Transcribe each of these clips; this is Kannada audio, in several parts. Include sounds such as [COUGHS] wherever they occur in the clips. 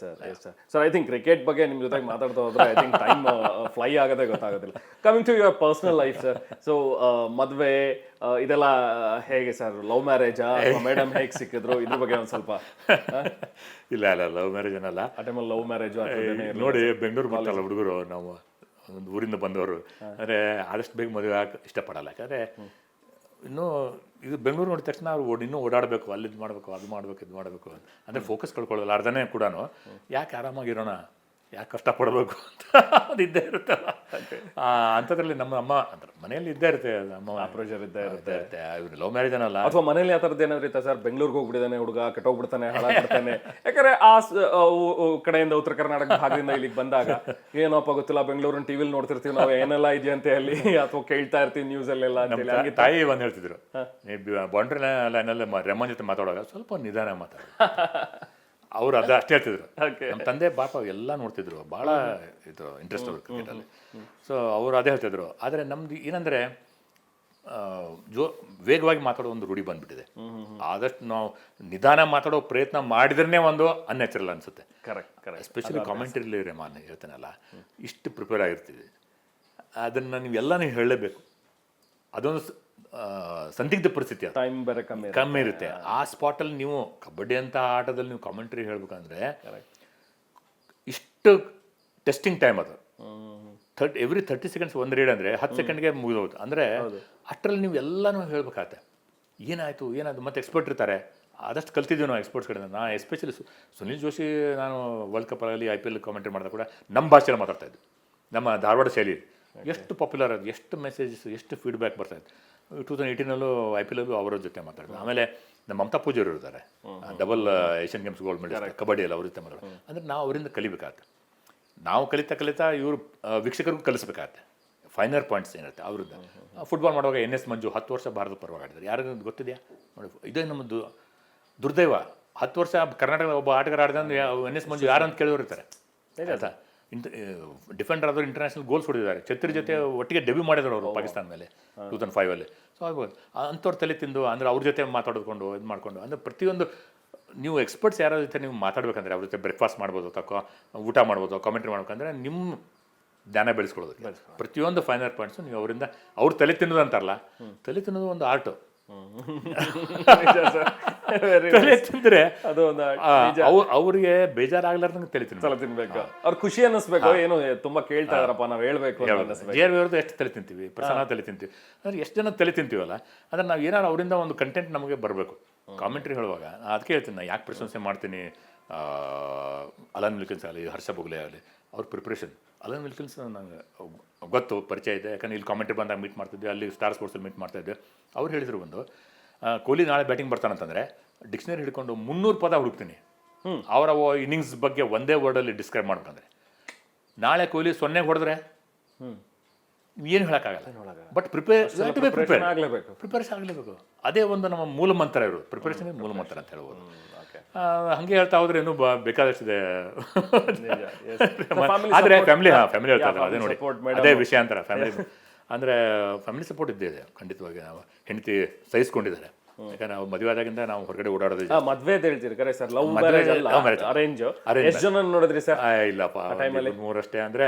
Sir sir sir I think cricket ಬಗ್ಗೆ ನಿಮ್ಮ ಜೊತೆಗೆ ಮಾತಾಡ್ತಾ ಹೋದ್ರೆ ಐ ಥಿಂಕ್ ಟೈಮ್ ಫ್ಲೈ ಆಗೋದೇ ಗೊತ್ತಾಗೋದಿಲ್ಲ. Coming to your personal life sir so ಮದುವೆ ಇದೆಲ್ಲ ಹೇಗೆ ಸರ್ ಲವ್ ಮ್ಯಾರೇಜಾ ಮೇಡಮ್ ಹೇಗೆ ಸಿಕ್ಕಿದ್ರು? ಇದ್ರ ಬಗ್ಗೆ ಒಂದು ಸ್ವಲ್ಪ [LAUGHS] ಇಲ್ಲ ಇಲ್ಲ ಲವ್ ಮ್ಯಾರೇಜ್ ಏನಲ್ಲ ಆ ಟೈಮಲ್ಲಿ ಲವ್ ಮ್ಯಾರೇಜು ನೋಡಿ ಬೆಂಗಳೂರು ಮಾತಾಡಲ್ಲ ಹುಡುಗರು ನಾವು ಒಂದು ಊರಿಂದ ಬಂದವರು. ಅಂದರೆ ಆದಷ್ಟು ಬೇಗ ಮದುವೆ ಆಗ ಇಷ್ಟಪಡಲ್ಲ. ಯಾಕಂದರೆ ಇನ್ನೂ ಇದು ಬೆಂಗಳೂರು ನೋಡಿದ ತಕ್ಷಣ ಅವ್ರು ಓಡಿ ಇನ್ನೂ ಓಡಾಡಬೇಕು ಅಲ್ಲಿ ಇದು ಮಾಡಬೇಕು ಅದು ಮಾಡಬೇಕು ಇದು ಮಾಡಬೇಕು ಅಂದರೆ ಫೋಕಸ್ ಕಳ್ಕೊಳ್ಳೋಲ್ಲ ಅರ್ಧನೇ ಕೂಡ ಯಾಕೆ ಆರಾಮಾಗಿರೋಣ? ಯಾಕೆ ಕಷ್ಟಪಡಬೇಕು ಅಂತ ಅದು ಇದ್ದೇ ಇರುತ್ತಲ್ಲ. ಆ, ಅಂಥದ್ರಲ್ಲಿ ನಮ್ಮ ಅಮ್ಮ ಅಂದ್ರೆ ಮನೆಯಲ್ಲಿ ಇದ್ದೇ ಇರುತ್ತೆ ನಮ್ಮ ಅಪ್ರೋಚರ್ ಇದ್ದೇ ಇರುತ್ತೆ. ಇರುತ್ತೆ. ಇವ್ರು ಲವ್ ಮ್ಯಾರೇಜ್ ಅನ್ನಲ್ಲ. ಅಥವಾ ಮನೇಲಿ ಆ ಥರದ್ದು ಏನಾದ್ರೂ ಇತ್ತ ಸರ್? ಬೆಂಗಳೂರಿಗೆ ಹೋಗ್ಬಿಟ್ಟಿದ್ದಾನೆ ಹುಡುಗ ಕೆಟ್ಟೋಗ್ಬಿಡ್ತಾನೆ ಹಾಳಾಗ್ಬಿಡ್ತಾನೆ. ಯಾಕಂದ್ರೆ ಆ ಕಡೆಯಿಂದ ಉತ್ತರ ಕರ್ನಾಟಕ ಭಾಗದಿಂದ ಇಲ್ಲಿಗೆ ಬಂದಾಗ ಏನಪ್ಪ ಗೊತ್ತಿಲ್ಲ ಬೆಂಗಳೂರಿನ ಟಿವಿಲಿ ನೋಡ್ತಿರ್ತೀವಿ ನಾವು ಏನೆಲ್ಲ ಇದೆಯಂತೆ ಅಲ್ಲಿ ಅಥವಾ ಕೇಳ್ತಾ ಇರ್ತೀವಿ ನ್ಯೂಸಲ್ಲೆಲ್ಲ ಅಂತೇಳಿ ಹಂಗೆ ತಾಯಿ ಒಂದು ಹೇಳ್ತಿದ್ರು. ಬೌಂಡ್ರಿ ಲೈನಲ್ಲಿ ರೆಮ್ಮನ್ ಜೊತೆ ಮಾತಾಡುವಾಗ ಸ್ವಲ್ಪ ನಿಧಾನ ಮಾತಾಡ. [LAUGHS] ಅವ್ರು ಅದು ಅಷ್ಟೇ ಹೇಳ್ತಿದ್ರು. ನಮ್ಮ ತಂದೆ ಬಾಪ ಎಲ್ಲ ನೋಡ್ತಿದ್ರು. ಭಾಳ ಇದು ಇಂಟ್ರೆಸ್ಟ್ ಅವರು ಕ್ರಿಕೆಟಲ್ಲಿ ಸೊ ಅವರು ಅದೇ ಹೇಳ್ತಿದ್ರು. ಆದರೆ ನಮ್ದು ಏನಂದರೆ ಜೋ ವೇಗವಾಗಿ ಮಾತಾಡೋ ಒಂದು ರೂಢಿ ಬಂದ್ಬಿಟ್ಟಿದೆ. ಆದಷ್ಟು ನಾವು ನಿಧಾನ ಮಾತಾಡೋ ಪ್ರಯತ್ನ ಮಾಡಿದ್ರೇ ಒಂದು ಅನ್ಯಾಚುರಲ್ ಅನಿಸುತ್ತೆ. ಕರೆಕ್ಟ್ ಕರೆಕ್ಟ್ ಎಸ್ಪೆಷಲಿ ಕಾಮೆಂಟ್ರಿಲಿ ರೆಮಾನ್ ಹೇಳ್ತಾನಲ್ಲ. ಇಷ್ಟು ಪ್ರಿಪೇರ್ ಆಗಿರ್ತೀವಿ. ಅದನ್ನು ನೀವೆಲ್ಲ ನೀವು ಹೇಳಲೇಬೇಕು. ಅದೊಂದು ಸಂದಿಗ್ಧ ಪರಿಸ್ಥಿತಿ ಅದು. ಟೈಮ್ ಬೇರೆ ಕಮ್ಮಿ ಇರುತ್ತೆ. ಕಮ್ಮಿ ಇರುತ್ತೆ. ಆ ಸ್ಪಾಟಲ್ಲಿ ನೀವು ಕಬಡ್ಡಿ ಅಂತ ಆಟದಲ್ಲಿ ನೀವು ಕಾಮೆಂಟ್ರಿ ಹೇಳ್ಬೇಕಂದ್ರೆ ಇಷ್ಟು ಟೆಸ್ಟಿಂಗ್ ಟೈಮ್ ಅದು. ಥರ್ಟ್ ಎವ್ರಿ ತರ್ಟಿ ಸೆಕೆಂಡ್ಸ್ ಒಂದು ರೀಡ್ ಅಂದರೆ ಹತ್ತು ಸೆಕೆಂಡ್ಗೆ ಮುಗಿದೋದು ಅಂದರೆ ಅಷ್ಟರಲ್ಲಿ ನೀವು ಎಲ್ಲನೂ ಹೇಳ್ಬೇಕಾಗತ್ತೆ. ಏನಾಯಿತು ಏನಾಯ್ತು ಮತ್ತೆ ಎಕ್ಸ್ಪರ್ಟ್ ಇರ್ತಾರೆ. ಆದಷ್ಟು ಕಲ್ತಿದ್ದೀವಿ ನಾವು ಎಕ್ಸ್ಪರ್ಟ್ಸ್ ಕಡೆಯಿಂದ. ನಾ ಎಸ್ಪೆಷಲಿ ಸುನಿಲ್ ಜೋಶಿ ನಾನು ವರ್ಲ್ಡ್ ಕಪ್ ಆಗಲಿ ಐ ಪಿ ಎಲ್ ಕಾಮೆಂಟ್ರಿ ಮಾಡಿದಾಗ ಕೂಡ ನಮ್ಮ ಭಾಷೆಯಲ್ಲಿ ಮಾತಾಡ್ತಾ ಇದ್ದೆ. ನಮ್ಮ ಧಾರವಾಡ ಶೈಲಿ ಎಷ್ಟು ಪಾಪ್ಯುಲರ್ ಅದು ಎಷ್ಟು ಮೆಸೇಜಸ್ ಎಷ್ಟು ಫೀಡ್ಬ್ಯಾಕ್ ಬರ್ತಾ ಇತ್ತು. ಟೂ ತೌಸಂಡ್ ಏಯ್ಟೀನಲ್ಲೂ ಐ ಪಿ ಎಲ್ಲೂ ಅವರ ಜೊತೆ ಮಾತಾಡಿದ್ರು. ಆಮೇಲೆ ನಮ್ಮ ಮಮತಾ ಪೂಜಾರಿ ಇರ್ತಾರೆ double Asian games gold medal ಕಬಡ್ಡಿಯಲ್ಲಿ ಅವ್ರ ಜೊತೆ ಮಾತಾಡೋದು ಅಂದರೆ ನಾವು ಅವರಿಂದ ಕಲಿಬೇಕಾಗತ್ತೆ ನಾವು ಕಲಿತಾ ಕಲಿತಾ ಇವರು ವೀಕ್ಷಕರಿಗೂ ಕಲಿಸ್ಬೇಕಾಗತ್ತೆ ಫೈನರ್ ಪಾಯಿಂಟ್ಸ್ ಏನಿರುತ್ತೆ ಅವ್ರದ್ದು. ಫುಟ್ಬಾಲ್ ಮಾಡುವಾಗ ಎನ್ ಎಸ್ ಮಂಜು ಹತ್ತು ವರ್ಷ ಭಾರತ ಪರವಾಗಿ ಆಡಿದ್ದಾರೆ ಯಾರಿಗೂ ಗೊತ್ತಿದೆಯಾ? ನೋಡಿ ಇದೇ ನಮ್ಮದು ದುರ್ದೈವ. ಹತ್ತು ವರ್ಷ ಕರ್ನಾಟಕದ ಒಬ್ಬ ಆಟಗಾರ ಆಡಿದ್ರೆ ಎನ್ ಎಸ್ ಮಂಜು ಯಾರು ಅಂತ ಕೇಳಿದವರು ಇರ್ತಾರೆ. ಆಯ್ತಾ? ಇಂಟ ಡಿಫೆಂಡರ್ ಆದರೂ ಇಂಟರ್ನ್ಯಾಷನಲ್ ಗೋಲ್ಸ್ ಹೊಡೆದಿದ್ದಾರೆ. ಛತ್ರಿ ಜೊತೆ ಒಟ್ಟಿಗೆ ಡೆಬ್ಯೂ ಮಾಡಿದ್ರು ಅವರು ಪಾಕಿಸ್ತಾನ ಮೇಲೆ ಟೂ ತೌಸಂಡ್ ಫೈವಲ್ಲಿ ಸೊ ಆಗ್ಬೋದು ಅಂಥವ್ರು ತಲೆ ತಿಂದು ಅಂದರೆ ಅವ್ರ ಜೊತೆ ಮಾತಾಡಿಕೊಂಡು ಇದು ಮಾಡಿಕೊಂಡು ಅಂದರೆ ಪ್ರತಿಯೊಂದು ನೀವು ಎಕ್ಸ್ಪರ್ಟ್ಸ್ ಯಾರ ಜೊತೆ ನೀವು ಮಾತಾಡ್ಬೇಕಂದ್ರೆ ಅವ್ರ ಜೊತೆ ಬ್ರೇಕ್ಫಾಸ್ಟ್ ಮಾಡ್ಬೋದು ಅಥವಾ ಊಟ ಮಾಡ್ಬೋದು ಕಾಮೆಂಟ್ರಿ ಮಾಡ್ಬೇಕಂದ್ರೆ ನಿಮ್ಮ ಜ್ಞಾನ ಬೆಳೆಸ್ಕೊಳ್ಳೋದಕ್ಕೆ. ಪ್ರತಿಯೊಂದು ಫೈನಲ್ ಪಾಯಿಂಟ್ಸು ನೀವು ಅವರಿಂದ ಅವ್ರು ತಲೆ ತಿನ್ನೋದು ಅಂತಾರಲ್ಲ ತಲೆ ತಿನ್ನೋದು ಒಂದು ಆರ್ಟು ತಲೆ ತಿಂದರೆ ಅದು ಒಂದು ಅವ್ರಿಗೆ ಬೇಜಾರಾಗ್ಲಾರ್ದಂಗೆ ತಲೆ ತಿನ್ ಸಲ ತಿನ್ಬೇಕು. ಅವ್ರ ಖುಷಿ ಅನ್ನಿಸ್ಬೇಕು. ಏನು ತುಂಬಾ ಕೇಳ್ತಾ ಇದಾರಪ್ಪ ನಾವ್ ಹೇಳ್ಬೇಕು ಜೆ ಎಷ್ಟು ತಲೆ ತಿಂತೀವಿ? ಪ್ರಸನ್ನ ತಲೆ ತಿಂತೀವಿ. ಅಂದ್ರೆ ಎಷ್ಟು ಜನ ತಲೆ ತಿಂತೀವಲ್ಲ? ಅಂದ್ರೆ ನಾವು ಏನಾದ್ರು ಅವರಿಂದ ಒಂದು ಕಂಟೆಂಟ್ ನಮಗೆ ಬರಬೇಕು. ಕಾಮೆಂಟ್ರಿ ಹೇಳುವಾಗ ಅದಕ್ಕೆ ಹೇಳ್ತೀನಿ ನಾನು ಯಾಕೆ ಪ್ರಶಂಸೆ ಮಾಡ್ತೀನಿ ಅಲನ್ ಮಿಲ್ಕನ್ಸ್ ಆಗಲಿ ಹರ್ಷ ಬೊಗ್ಲೆ ಆಗಲಿ ಅವ್ರ ಪ್ರಿಪ್ರೇಷನ್ ಅಲನ್ ವಿಲ್ಕಿನ್ಸ್ ನಂಗೆ ಗೊತ್ತು ಪರಿಚಯ ಇದೆ. ಯಾಕಂದ್ರೆ ಇಲ್ಲಿ ಕಾಮೆಂಟ್ರಿ ಬಂದಾಗ ಮೀಟ್ ಮಾಡ್ತಿದ್ದೆ ಅಲ್ಲಿ ಸ್ಟಾರ್ ಸ್ಪೋರ್ಟ್ಸಲ್ಲಿ ಮೀಟ್ ಮಾಡ್ತಾ ಇದ್ದೆ ಅವ್ರು ಹೇಳಿದ್ರು ಒಂದು ಕೊಹ್ಲಿ ನಾಳೆ ಬ್ಯಾಟಿಂಗ್ ಬರ್ತಾನಂತಂದರೆ ಡಿಕ್ಷನರಿ ಹಿಡ್ಕೊಂಡು ಮುನ್ನೂರು ಪದ ಹುಡುಕ್ತೀನಿ. ಅವರ ಇನ್ನಿಂಗ್ಸ್ ಬಗ್ಗೆ ಒಂದೇ ವರ್ಡಲ್ಲಿ ಡಿಸ್ಕ್ರೈಬ್ ಮಾಡ್ಬೇಕಂದ್ರೆ. ನಾಳೆ ಕೊಹ್ಲಿ ಸೊನ್ನೆ ಹೊಡೆದ್ರೆ ಏನು ಹೇಳೋಕ್ಕಾಗಲ್ಲ. ಬಟ್ ಪ್ರಿಪೇರ್ ಪ್ರಿಪೇರ್ ಆಗ್ಲೇಬೇಕು. ಪ್ರಿಪರೇಷನ್ ಆಗಲೇಬೇಕು. ಅದೇ ಒಂದು ನಮ್ಮ ಮೂಲ ಮಂತ್ರ ಇರೋದು. ಪ್ರಿಪರೇಷನ್ ಮೂಲ ಮಂತ್ರ ಅಂತ ಹೇಳ್ಬೋದು. ಹಂಗೆ ಹೇಳ್ತಾ ಹೋದ್ರೆ ಇನ್ನೂ ಬೇಕಾದಷ್ಟಿದೆ. ಆದರೆ ಫ್ಯಾಮಿಲಿ ಹಾಂ ಫ್ಯಾಮಿಲಿ ಹೇಳ್ತಾ ಇದ್ದಾರೆ ಅದೇ ನೋಡಿ. ಅದೇ ವಿಷಯ ಅಂತಾರೆ ಫ್ಯಾಮಿಲಿ ಅಂದರೆ ಫ್ಯಾಮಿಲಿ ಸಪೋರ್ಟ್ ಇದ್ದೇ ಇದೆ ಖಂಡಿತವಾಗಿ. ನಾವು ಹೆಂಡತಿ ಸಹಿಸ್ಕೊಂಡಿದ್ದಾರೆ. ಯಾಕಂದ್ರೆ ನಾವು ಮದುವೆ ಆದಾಗಿಂದ ನಾವು ಹೊರಗಡೆ ಓಡಾಡೋದು ಮದುವೆ ಅಂತ ಹೇಳ್ತೀರಿ ಕರೆ ಸರ್ ಲವ್ ಮ್ಯಾರೇಜ್ ಅಲ್ಲ. ಅರೇಂಜ್ ಎಷ್ಟು ಜನ ನೋಡಿದ್ರಿ ಸರ್ ಆ, ಇಲ್ಲಪ್ಪ ಅಲ್ಲಿ? ಮೂರಷ್ಟೇ ಅಂದರೆ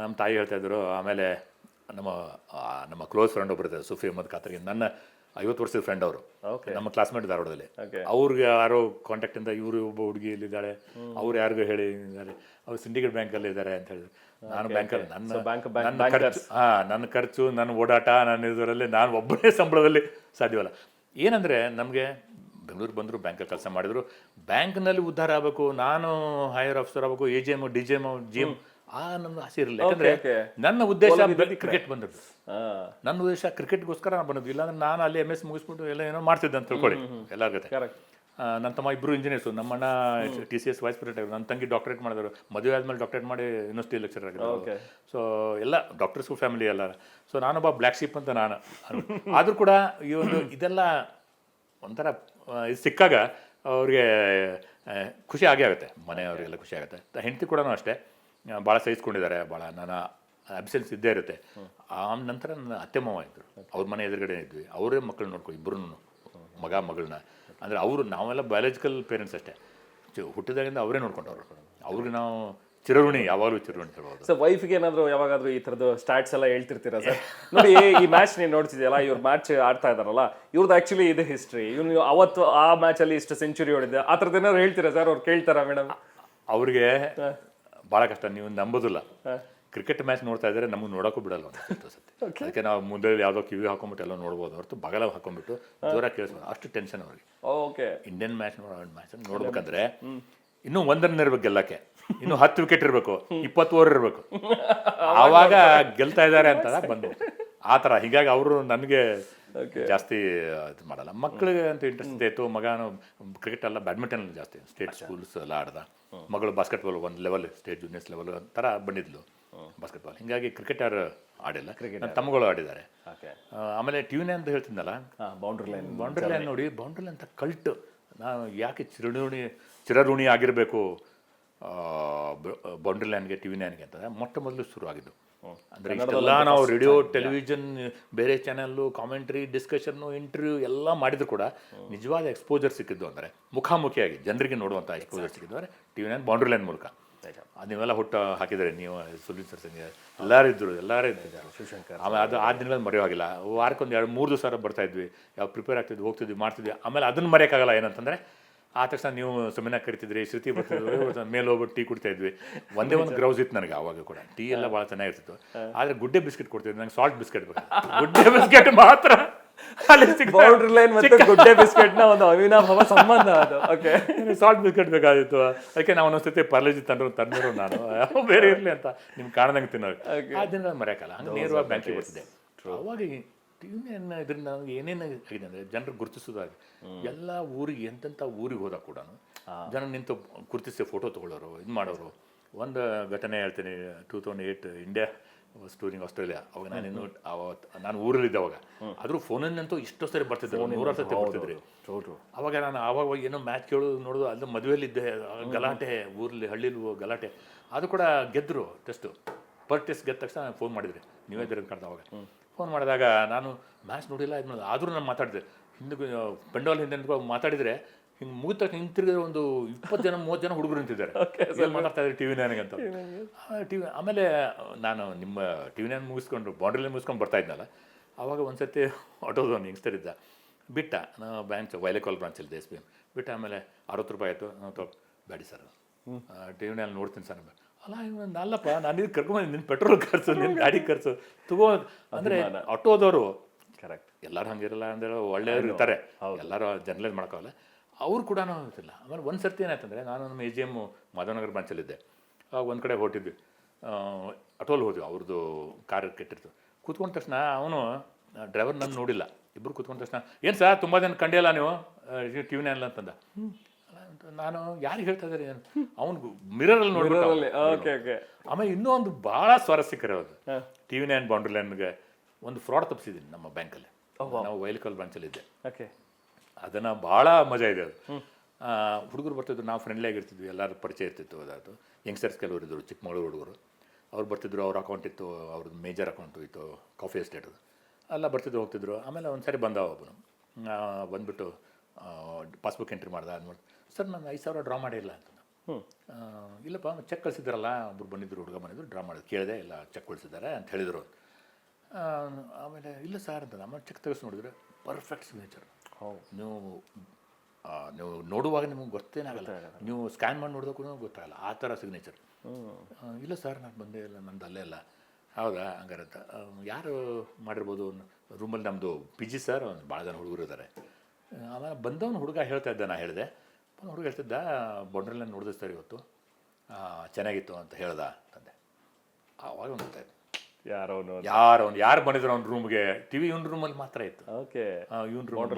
ನಮ್ಮ ತಾಯಿ ಹೇಳ್ತಾ ಇದ್ರು ಆಮೇಲೆ ನಮ್ಮ ನಮ್ಮ ಕ್ಲೋಸ್ ಫ್ರೆಂಡ್ ಒಬ್ಬರು ಇದ್ದಾರೆ ಸುಫಿ ಅಹಮದ್ ಖಾತ್ರಿ ನನ್ನ ಐವತ್ತು ವರ್ಷದ ಫ್ರೆಂಡ್ ಅವರು. ನಮ್ಮ ಕ್ಲಾಸ್ಮೇಟ್ ಧಾರವಾಡದಲ್ಲಿ. ಅವ್ರಿಗೆ ಯಾರೋ ಕಾಂಟ್ಯಾಕ್ಟಿಂದ ಇವರು ಒಬ್ಬ ಹುಡುಗಿ ಇಲ್ಲಿದ್ದಾಳೆ. ಅವ್ರು ಯಾರಿಗೂ ಹೇಳಿ ಇದ್ದಾರೆ. ಅವ್ರು ಸಿಂಡಿಕೇಟ್ ಬ್ಯಾಂಕಲ್ಲಿ ಇದ್ದಾರೆ ಅಂತ ಹೇಳಿದ್ರು. ನಾನು ಬ್ಯಾಂಕಲ್ಲಿ ನನ್ನ ನನ್ನ ಖರ್ಚು ಹಾಂ ನನ್ನ ಖರ್ಚು ನನ್ನ ಓಡಾಟ ನನ್ನ ಇದರಲ್ಲಿ ನಾನು ಒಬ್ಬನೇ ಸಂಬಳದಲ್ಲಿ ಸಾಧ್ಯವಲ್ಲ. ಏನಂದರೆ ನಮಗೆ ಬೆಂಗಳೂರು ಬಂದರು ಬ್ಯಾಂಕಲ್ಲಿ ಕೆಲಸ ಮಾಡಿದ್ರು. ಬ್ಯಾಂಕ್ನಲ್ಲಿ ಉದ್ಧಾರ ಆಗಬೇಕು ನಾನು ಹೈಯರ್ ಆಫೀಸರ್ ಆಗಬೇಕು A G M D G M G M ಆ ನನ್ನ ಆಸೆ ಇರಲಿಲ್ಲ. ಯಾಕಂದ್ರೆ ನನ್ನ ಉದ್ದೇಶ ಕ್ರಿಕೆಟ್ ಬಂದದ್ದು. ನನ್ನ ಉದ್ದೇಶ ಕ್ರಿಕೆಟ್ಗೋಸ್ಕರ ನಾನು ಬಂದದ್ದು. ಇಲ್ಲಾಂದ್ರೆ ನಾನು ಅಲ್ಲಿ ಎಂ ಎಸ್ ಮುಗಿಸ್ಬಿಟ್ಟು ಎಲ್ಲ ಏನೋ ಮಾಡ್ತಿದ್ದೆ ಅಂತ ತಿಳ್ಕೊಳ್ಳಿ. ಎಲ್ಲರ ಜೊತೆ ಆ, ನನ್ನ ತಮ್ಮ ಇಬ್ಬರು ಇಂಜಿನಿಯರ್ಸು ನಮ್ಮಣ್ಣ T C S vice president ನನ್ನ ತಂಗಿ ಡಾಕ್ಟರೇಟ್ ಮಾಡಿದ್ರು. ಮದುವೆ ಆದ್ಮೇಲೆ ಡಾಕ್ಟರೇಟ್ ಮಾಡಿ ಯೂನಿವರ್ಸಿಟಿ ಲೆಕ್ಚರ್ ಆಗಿದ್ರು Okay. ಸೊ ಎಲ್ಲ ಡಾಕ್ಟರ್ಸ್ ಫ್ಯಾಮಿಲಿ ಎಲ್ಲ. ಸೊ ನಾನೊಬ್ಬ ಬ್ಲ್ಯಾಕ್ ಶೀಪ್ ಅಂತ ನಾನು. ಆದರೂ ಕೂಡ ಈ ಒಂದು [COUGHS] ಇದೆಲ್ಲ ಒಂಥರ ಇದು ಸಿಕ್ಕಾಗ ಅವ್ರಿಗೆ ಖುಷಿ ಆಗೇ ಆಗುತ್ತೆ. ಮನೆಯವರಿಗೆಲ್ಲ ಖುಷಿ ಆಗುತ್ತೆ. ಹೆಂಡತಿ ಕೂಡ ಅಷ್ಟೇ. ಭಾಳ ಸಹಿಸ್ಕೊಂಡಿದ್ದಾರೆ ಭಾಳ. ನನ್ನ ಅಬ್ಸೆನ್ಸ್ ಇದ್ದೇ ಇರುತ್ತೆ. ಆ ನಂತರ ನನ್ನ ಅತ್ತೆ ಮಾವ ಇದ್ದರು ಅವ್ರ ಮನೆ ಎದುರುಗಡೆ ಇದ್ವಿ. ಅವರೇ ಮಕ್ಕಳು ನೋಡ್ಕೊ ಇಬ್ಬರೂ ಮಗ ಮಗಳನ್ನ ಅಂದರೆ ಅವರು ನಾವೆಲ್ಲ ಬಯಾಲಜಿಕಲ್ ಪೇರೆಂಟ್ಸ್ ಅಷ್ಟೇ. ಹುಟ್ಟಿದಾಗಿಂದ ಅವರೇ ನೋಡ್ಕೊಂಡವ್ರು. ಅವ್ರಿಗೆ ನಾವು ಚಿರಋಣಿ ಯಾವಾಗಲೂ ಚಿರಋಣಿ ಹೇಳ್ಬೋದು ಸರ್ ವೈಫ್ಗೆ ಏನಾದರೂ ಯಾವಾಗಾದರೂ ಈ ಥರದ್ದು ಸ್ಟಾಟ್ಸ್ ಎಲ್ಲ ಹೇಳ್ತಿರ್ತೀರಾ ಸರ್? [LAUGHS] ನೋಡಿ ಈ ಮ್ಯಾಚ್ ನೀನು ನೋಡ್ತಿದ್ದೀಯಲ್ಲ ಇವ್ರು ಮ್ಯಾಚ್ ಆಡ್ತಾ ಇದಾರಲ್ಲ ಇವ್ರದ್ದು ಆ್ಯಕ್ಚುಲಿ ಇದು ಹಿಸ್ಟ್ರಿ ಇವನು ಅವತ್ತು ಆ ಮ್ಯಾಚಲ್ಲಿ ಇಷ್ಟು ಸೆಂಚುರಿ ಹೊಡಿದೆ ಆ ಥರದ್ದು ಏನಾದ್ರು ಹೇಳ್ತೀರಾ ಸರ್? ಅವ್ರು ಕೇಳ್ತಾರಾ ಮೇಡಮ್ ಅವ್ರಿಗೆ ಭಾಳ ಕಷ್ಟ. ನೀವು ನಂಬೋದಿಲ್ಲ. ಕ್ರಿಕೆಟ್ ಮ್ಯಾಚ್ ನೋಡ್ತಾ ಇದ್ದಾರೆ ನಮಗೆ ನೋಡೋಕ್ಕೂ ಬಿಡಲ್ಲ ಸತಿ ಅದಕ್ಕೆ ನಾವು ಮುಂದೆ ಯಾವುದೋ ಕಿವಿ ಹಾಕೊಂಬಿಟ್ಟು ಎಲ್ಲ ನೋಡ್ಬೋದು ಹೊರತು ಬಗಲ ಹಾಕೊಂಡ್ಬಿಟ್ಟು ಜೋರಾಗಿ ಕೇಳಿಸ್ಬೋದು. ಅಷ್ಟು ಟೆನ್ಷನ್ ಅವ್ರಿಗೆ. ಓಕೆ ಇಂಡಿಯನ್ ಮ್ಯಾಚ್ ನೋಡೋ ಮ್ಯಾಚ್ ನೋಡ್ಬೇಕಂದ್ರೆ ಇನ್ನೂ ಒಂದರನ್ನ ಇರ್ಬೇಕು ಗೆಲ್ಲಕ್ಕೆ. ಇನ್ನು ಹತ್ತು ವಿಕೆಟ್ ಇರಬೇಕು. ಇಪ್ಪತ್ತು ಓವರ್ ಇರಬೇಕು. [LAUGHS] ಆವಾಗ ಗೆಲ್ತಾ ಇದ್ದಾರೆ ಅಂತ ಬಂದು ಆ ಥರ. ಹೀಗಾಗಿ ಅವರು ನನಗೆ ಜಾಸ್ತಿ ಇದು ಮಾಡಲ್ಲ. ಮಕ್ಕಳಿಗೆ ಅಂತ ಇಂಟ್ರೆಸ್ಟ್ ಇತ್ತು ಮಗನು ಕ್ರಿಕೆಟ್ ಅಲ್ಲ ಬ್ಯಾಡ್ಮಿಂಟನ್ ಜಾಸ್ತಿ. ಸ್ಟೇಟ್ ಸ್ಕೂಲ್ಸ್ ಎಲ್ಲ ಆಡ್ದ. ಮಗಳು ಬಾಸ್ಕೆಟ್ಬಾಲ್ ಒಂದು ಲೆವೆಲ್ ಸ್ಟೇಟ್ ಜೂನಿಯರ್ಸ್ ಲೆವೆಲ್ ಥರ ಬಂದಿದ್ಲು ಬಾಸ್ಕೆಟ್ಬಾಲ್ ಹಿಂಗಾಗಿ ಕ್ರಿಕೆಟರ್ ಆಡಿಲ್ಲ. ನನ್ನ ತಮ್ಮಗಳು ಆಡಿದ್ದಾರೆ. ಆಮೇಲೆ ಟ್ಯೂನೆ ಅಂತ ಹೇಳ್ತಿದ್ನಲ್ಲ? ಬೌಂಡ್ರಿ ಲೈನ್ ಬೌಂಡ್ರಿ ಲೈನ್ ನೋಡಿ ಬೌಂಡ್ರಿ ಲೈನ್ ಅಂತ ಕಲ್ಟ್ ನಾನು ಯಾಕೆ ಚಿರಋಣಿ ಚಿರಋಣಿ ಆಗಿರಬೇಕು ಬೌಂಡ್ರಿ ಲೈನ್ಗೆ ಟಿ ಅಂತಂದರೆ ನೈನ್ಗೆ ಅಂತಂದ್ರೆ ಮೊಟ್ಟ ಮೊದಲು ಶುರು ಆಗಿದ್ದು ಅಂದರೆ ಇಷ್ಟೆಲ್ಲ ನಾವು ರೇಡಿಯೋ ಟೆಲಿವಿಷನ್ ಬೇರೆ ಚಾನೆಲ್ ಕಾಮೆಂಟ್ರಿ ಡಿಸ್ಕಷನ್ನು ಇಂಟರ್ವ್ಯೂ ಎಲ್ಲ ಮಾಡಿದ್ರು ಕೂಡ ನಿಜವಾದ ಎಕ್ಸ್ಪೋಜರ್ ಸಿಕ್ಕಿದ್ದು ಅಂದರೆ ಮುಖಾಮುಖಿಯಾಗಿ ಜನರಿಗೆ ನೋಡುವಂಥ ಎಕ್ಸ್ಪೋಜರ್ ಸಿಕ್ಕಿದ್ದು ಅಂದರೆ T V nine boundary line ಮೂಲಕ. ಅದು ನೀವೆಲ್ಲ ಹುಟ್ಟು ಹಾಕಿದ್ರೆ ನೀವು ಸುಲೀನ್ ಸರ್ ಸಂಗೆ ಎಲ್ಲರೂ ಇದ್ದರು ಎಲ್ಲರೂ ಇದ್ದರು ಶಿವಶಂಕರ್ ಆಮೇಲೆ ಅದು ಆ ದಿನಗಳಲ್ಲಿ ಮರೆಯೋಗಿಲ್ಲ ವಾರಕ್ಕೊಂದು ಎರಡು ಮೂರು ದಿವಸ ಬರ್ತಾ ಇದ್ವಿ. ಯಾವ ಪ್ರಿಪೇರ್ ಆಗ್ತಿದ್ವಿ ಹೋಗ್ತಿದ್ವಿ ಮಾಡ್ತಿದ್ವಿ. ಆಮೇಲೆ ಅದನ್ನು ಮರೆಯೋಕ್ಕಾಗಲ್ಲ ಏನಂತಂದರೆ ಆ ತಕ್ಷಣ ನೀವು ಸುಮ್ಮನೆ ಕರಿತಿದ್ರಿ ಶ್ರುತಿ ಬರ್ತಿದ್ರು [LAUGHS] ಮೇಲೆ ಹೋಗ್ಬಿಟ್ಟು ಟೀ ಕುಡ್ತಾ ಇದ್ವಿ. ಒಂದೇ ಒಂದು ಗ್ರೌಸ್ ಇತ್ತು ನನಗೆ ಆವಾಗ ಕೂಡ. ಟೀ ಎಲ್ಲ ಭಾಳ ಚೆನ್ನಾಗಿರ್ತಿತ್ತು. ಆದರೆ ಗುಡ್ಡೆ ಬಿಸ್ಕೆಟ್ ಕೊಡ್ತಿದ್ವಿ ನಂಗೆ ಸಾಲ್ಟ್ ಬಿಸ್ಕೆಟ್ ಬೇಕು. ಗುಡ್ಡೆ ಬಿಸ್ಕೆಟ್ ಮಾತ್ರ ಬೌಂಡ್ರಿ ಲೈನ್ [LAUGHS] ಮತ್ತೆ ಗುಡ್ಡೆ ಬಿಸ್ಕೆಟ್ನ ಒಂದು ಅವಿನಾಭಾವ [LAUGHS] ಸಂಬಂಧ ಅದು. ಓಕೆ ಸಾಲ್ಟ್ ಬಿಸ್ಕೆಟ್ ಬೇಕಾಗಿತ್ತು. ಅದಕ್ಕೆ ನಾವು ಒಂದೊಂದ್ಸತಿ ಪರ್ಲೇಜಿ ತಂದ್ರು ತಂದ್ರು ನಾನು. ಬೇರೆ ಇರಲಿ ಅಂತ. ನಿಮ್ಗೆ ಕಾರಣದಂಗೆ ತಿನ್ನೋದು ಆ ದಿನ ಮರೆಯಕ್ಕಲ್ಲ. ಹಂಗೆ ನೇರವಾಗಿ ಬ್ಯಾಂಕಿಗೆ ಬರ್ತಿದ್ದೆ ಅವಾಗ ಟಿವಿನ ಇದರಿಂದ ನನಗೆ ಏನೇನು ಆಗಿದೆ ಅಂದರೆ ಜನರು ಗುರುತಿಸೋದಾಗಿ ಎಲ್ಲ ಊರಿಗೆ ಎಂತೆಂಥ ಊರಿಗೆ ಹೋದಾಗ ಕೂಡ ಜನ ನಿಂತು ಗುರುತಿಸಿ ಫೋಟೋ ತೊಗೊಳ್ಳೋರು ಇದು ಮಾಡೋರು. ಒಂದು ಘಟನೆ ಹೇಳ್ತೀನಿ two thousand eight India touring Australia ಅವಾಗ ನಾನು ಇನ್ನೂ ಅವತ್ತು ನಾನು ಊರಲ್ಲಿದ್ದೆ ಅವಾಗ. ಆದರೂ ಫೋನಲ್ಲಂತೂ ಇಷ್ಟೋ ಸರಿ ಬರ್ತಿದ್ರು ನೂರ ಸತಿ ಬರ್ತಿದ್ರಿ. ಹೌದು ಅವಾಗ ನಾನು ಆವಾಗ ಏನೋ ಮ್ಯಾಚ್ ಕೇಳೋದು ನೋಡೋದು ಅಲ್ಲಿ ಮದುವೆಯಲ್ಲಿದ್ದೆ ಗಲಾಟೆ ಊರಲ್ಲಿ ಹಳ್ಳಿಲಿ ಗಲಾಟೆ. ಅದು ಕೂಡ ಗೆದ್ದರು ಟೆಸ್ಟು ಪರ್ ಟೆಸ್ಟ್ ಗೆದ್ದ ತಕ್ಷಣ ಫೋನ್ ಮಾಡಿದ್ರಿ. ನೀವೇ ಇದ್ದೀರಿ ಅಂತ ಅವಾಗ. ಫೋನ್ ಮಾಡಿದಾಗ ನಾನು ಮ್ಯಾಚ್ ನೋಡಿಲ್ಲ ಇದು ಆದರೂ ನಾನು ಮಾತಾಡಿದೆ. ಹಿಂದೆ ಬೆಂಡೋಲ್ ಹಿಂದೆ ಮಾತಾಡಿದರೆ ಹಿಂಗೆ ಮುಗಿದ ತಕ್ಷಣ ಹಿಂತಿರುಗಿದ್ರೆ ಒಂದು ಇಪ್ಪತ್ತು ಜನ ಮೂವತ್ತು ಜನ ಹುಡುಗರು ನಿಂತಿದ್ದಾರೆ. ಮಾತಾಡ್ತಾ ಇದ್ದಾರೆ ಟಿ ವಿ ನೈನ್ಗೆ ಅಂತ. ಟಿ ವಿ ಆಮೇಲೆ ನಾನು ನಿಮ್ಮ ಟಿ ವಿ ನೈನ್ ಮುಗಿಸ್ಕೊಂಡು ಬೌಂಡ್ರಿಲಿ ಮುಗಿಸ್ಕೊಂಡು ಬರ್ತಾ ಇದ್ನಲ್ಲ ಆವಾಗ ಒಂದು ಸರ್ತಿ ಆಟೋದು ಒಂದು ಯಂಗ್ಸ್ಟರ್ ಇದ್ದ. ಬಿಟ್ಟ ನಾವು ಬ್ಯಾಂಕ್ ವೈಲೆಕಾಲ್ ಬ್ರಾಂಚಲ್ಲಿ ಎಸ್ ಬಿ ಎಂ ಬಿಟ್ಟ ಆಮೇಲೆ ಅರವತ್ತು ರೂಪಾಯಿ ಆಯಿತು. ನಾವು ತೊ ಬೇಡಿ ಸರ್. ಟಿ ವಿ ನೈನ್ ನೋಡ್ತೀನಿ ಸರ್. ಅಲ್ಲ ಇವ್ನು ಅಲ್ಲಪ್ಪ ನಾನು ಇದು ಕರ್ಕೊಂಬಂದು ನಿನ್ನ ಪೆಟ್ರೋಲ್ ಖರ್ಚು ನಿನ್ನ ಗಾಡಿ ಖರ್ಚು ತಗೋ ಅಂದರೆ ಆಟೋದವರು ಕರೆಕ್ಟ್ ಎಲ್ಲರೂ ಹಂಗಿರಲ್ಲ ಅಂದ್ರೆ ಒಳ್ಳೆಯವರು ಇರ್ತಾರೆ. ಎಲ್ಲರೂ ಜನರಲೈಸ್ ಮಾಡೋಕ್ಕಾಗಲ್ಲ. ಅವ್ರು ಕೂಡ ಇಲ್ಲ ಆಮೇಲೆ ಒಂದು ಸರ್ತಿ ಏನಾಯ್ತಂದರೆ ನಾನು ನಮ್ಮ ಎ ಜಿ ಎಂ ಮಾಧವನಗರ ಬ್ರಾಂಚಲ್ಲಿದ್ದೆ ಆವಾಗ ಒಂದು ಕಡೆ ಹೊರಟಿದ್ವಿ. ಆಟೋಲ್ಲಿ ಹೋದ್ವಿ ಅವ್ರದ್ದು ಕಾರ್ ಕೆಟ್ಟಿರ್ತು ಕೂತ್ಕೊಂಡ ತಕ್ಷಣ ಅವನು ಡ್ರೈವರ್ ನನ್ನ ನೋಡಿಲ್ಲ. ಇಬ್ಬರು ಕೂತ್ಕೊಂಡ ತಕ್ಷಣ ಏನು ಸರ್ ತುಂಬ ಜನ ಕಂಡಿಲ್ಲ ನೀವು? ಟಿವಿನೇ ಅಲ್ಲ ಅಂತಂದ. ನಾನು ಯಾರು ಹೇಳ್ತಾ ಇದ್ದಾರೆ ಅವ್ನು ಮಿರರಲ್ಲಿ ನೋಡಿಬಿಟ್ಟು ಓಕೆ ಓಕೆ ಆಮೇಲೆ ಇನ್ನೂ ಒಂದು ಭಾಳ ಸ್ವಾರಸ್ಯಕರ ಅದು. ಟಿ ವಿ ನೈನ್ ಬೌಂಡ್ರಿ ಲೈನ್ಗೆ ಒಂದು ಫ್ರಾಡ್ ತಪ್ಪಿಸಿದ್ದೀನಿ ನಮ್ಮ ಬ್ಯಾಂಕಲ್ಲಿ ನಾವು ವೈಲಿಕಲ್ ಬ್ರಾಂಚಲ್ಲಿದ್ದೆ ಓಕೆ ಅದನ್ನು ಭಾಳ ಮಜಾ ಇದೆ ಅದು. ಹುಡುಗರು ಬರ್ತಿದ್ರು ನಾವು ಫ್ರೆಂಡ್ಲಿ ಆಗಿರ್ತಿದ್ವಿ ಎಲ್ಲರ ಪರಿಚಯ ಇರ್ತಿತ್ತು ಅದಾಯ್ತು ಯಂಗ್ಸ್ಟರ್ಸ್ ಕೆಲವರು ಇದ್ದರು ಚಿಕ್ಕಮಗಳೂರು ಹುಡುಗರು. ಅವ್ರು ಬರ್ತಿದ್ರು ಅವ್ರ ಅಕೌಂಟ್ ಇತ್ತು ಅವ್ರದ್ದು ಮೇಜರ್ ಅಕೌಂಟು ಇತ್ತು ಕಾಫಿ ಎಸ್ಟೇಟದು ಎಲ್ಲ ಬರ್ತಿದ್ರು ಹೋಗ್ತಿದ್ರು. ಆಮೇಲೆ ಒಂದು ಸಾರಿ ಬಂದ ಒಬ್ಬನು ಬಂದ್ಬಿಟ್ಟು ಪಾಸ್ಬುಕ್ ಎಂಟ್ರಿ ಮಾಡ್ದೆ ಅಂದ್ಬಿಟ್ಟು ಸರ್ ನಾನು ಐದು ಸಾವಿರ ಡ್ರಾ ಮಾಡಿಲ್ಲ. ಅಂತ ಹ್ಞೂ ಇಲ್ಲಪ್ಪ ಚೆಕ್ ಕಳಿಸಿದ್ರಲ್ಲ. ಒಬ್ರು ಬಂದಿದ್ರು ಹುಡುಗ ಬಂದಿದ್ರು ಡ್ರಾ ಮಾಡಿದ್ರು. ಕೇಳಿದೆ ಇಲ್ಲ ಚೆಕ್ ಕಳಿಸಿದ್ದಾರೆ ಅಂತ ಹೇಳಿದರು ಆಮೇಲೆ ಇಲ್ಲ ಸರ್ ಅಂತ ನಮ್ಮ ಚೆಕ್ ತೆಗೆಸಿ ನೋಡಿದ್ರೆ ಪರ್ಫೆಕ್ಟ್ ಸಿಗ್ನೇಚರ್ ನೀವು ನೀವು ನೋಡುವಾಗ ನಿಮಗೆ ಗೊತ್ತೇನಾಗಲ್ಲ. ನೀವು ಸ್ಕ್ಯಾನ್ ಮಾಡಿ ನೋಡಿದಕ್ಕೂ ಗೊತ್ತಾಗಲ್ಲ. ಆ ಥರ ಸಿಗ್ನೇಚರ್ ಇಲ್ಲ ಸರ್ ನಾನು ಬಂದೇ ಇಲ್ಲ ನಂದು ಅಲ್ಲೇ ಇಲ್ಲ. ಹೌದಾ? ಹಂಗಾರೆ ಅಂತ. ಯಾರು ಮಾಡಿರ್ಬೋದು? ರೂಮಲ್ಲಿ ನಮ್ಮದು ಪಿ ಜಿ ಸರ್ ಒಂದು ಭಾಳ ಜನ ಹುಡುಗರು ಇದ್ದಾರೆ ಆಮೇಲೆ ಬಂದವನು ಹುಡುಗ ಹೇಳ್ತಾ ಇದ್ದ ನಾ ಹೇಳಿದೆ. ಹುಡುಗ ಹೇಳ್ತಿದ್ದ ಬೊಂಡ್ರೆಲ್ಲ ನೋಡಿದೆ ಸರ್ ಇವತ್ತು. ಚೆನ್ನಾಗಿತ್ತು ಅಂತ ಹೇಳ್ದ ಅಂತಂದೆ. ಆವಾಗ ಒಂದು ಗೊತ್ತಾಯ್ತು. ಯಾರೋ ಯಾರು ಅವ್ನು ಯಾರು ಬಂದಿದ್ರು ಅವ್ನ ರೂಮ್ಗೆ ಟಿ ವಿ ಇವ್ನ ರೂಮಲ್ಲಿ ಮಾತ್ರ ಇತ್ತು. ಓಕೆ. ಇವ್ನ ರೂಮ್.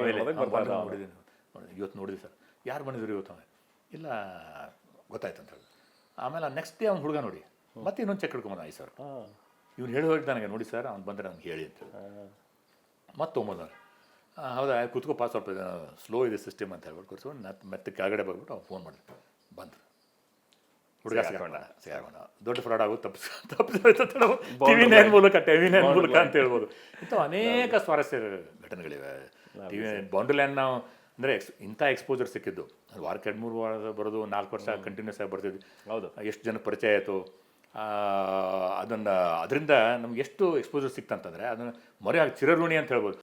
ನೋಡಿದ್ದೀನಿ. ಇವತ್ತು ನೋಡಿದ್ವಿ ಸರ್. ಯಾರು ಬಂದಿದ್ರು ಇವತ್ತು ಅವನು? ಇಲ್ಲ ಗೊತ್ತಾಯ್ತು ಅಂತ ಹೇಳಿದ್ರು ಆಮೇಲೆ ನೆಕ್ಸ್ಟ್ ಡೇ ಅವ್ನು ಹುಡುಗ ನೋಡಿ. ಮತ್ತೆ ಇನ್ನೊಂದು ಚೆಕ್ ಹಿಡ್ಕೊಂಬಂದ ಐದು ಸರ್ ಇವ್ನು ಹೇಳಿ ಹೋಗಿ ನನಗೆ ನೋಡಿ ಸರ್ ಅವ್ನು ಬಂದರೆ ನನಗೆ ಹೇಳಿ ಅಂತ ಹೇಳಿ ಮತ್ತೆ ತೊಗೊಂಬಂದ ಹೌದಾ? ಕುತ್ಕೋ ಪಾಸ್ ಸ್ವಲ್ಪ ಸ್ಲೋ ಇದೆ ಸಿಸ್ಟಮ್ ಅಂತ ಹೇಳ್ಬಿಟ್ಟು ಕೂರಿಸ್ಕೊಂಡು ಮತ್ತೆ ಮತ್ತೆ ಕೆಳಗಡೆ ಬರ್ಬಿಟ್ಟು ಅವ್ನು ಫೋನ್ ಮಾಡಿದ್ರು ಬಂದರು. ಹುಡುಗ ಸಿಗಾಕೊಂಡ ಸಿಗಾಕೊಂಡ ದೊಡ್ಡ ಫ್ರಾಡ್ ಆಗೋದು ತಪ್ಪಿಸ್ ತಪ್ಪಿಸೋಯ್ತು ಟಿ ವಿ ನೈನ್ ಮೂಲಕ ಟಿ ವಿ ನೈನ್ ಮೂಲಕ ಅಂತ ಹೇಳ್ಬೋದು. ಇಂಥ ಅನೇಕ ಸ್ವಾರಸ್ಯ ಘಟನೆಗಳಿವೆ. ಟಿ ವಿ ಬೌಂಡ್ರಿ ಲೈನ್ ನಾವು ಅಂದರೆ ಎಕ್ಸ್ ಇಂಥ ಎಕ್ಸ್ಪೋಜರ್ ಸಿಕ್ಕಿದ್ದು. ವಾರಕ್ಕೆ ಎರಡು ಮೂರು ವಾರ ಬರೋದು ನಾಲ್ಕು ವರ್ಷ ಕಂಟಿನ್ಯೂಸ್ ಆಗಿ ಬರ್ತಿದ್ವಿ. ಹೌದು. ಎಷ್ಟು ಜನ ಪರಿಚಯ ಆಯಿತು? ಅದನ್ನು ಅದರಿಂದ ನಮ್ಗೆ ಎಷ್ಟು ಎಕ್ಸ್ಪೋಜರ್ ಸಿಕ್ತಂತಂದರೆ ಅದನ್ನು ಮೊರೆ ಚಿರಋಣಿ ಅಂತ ಹೇಳ್ಬೋದು.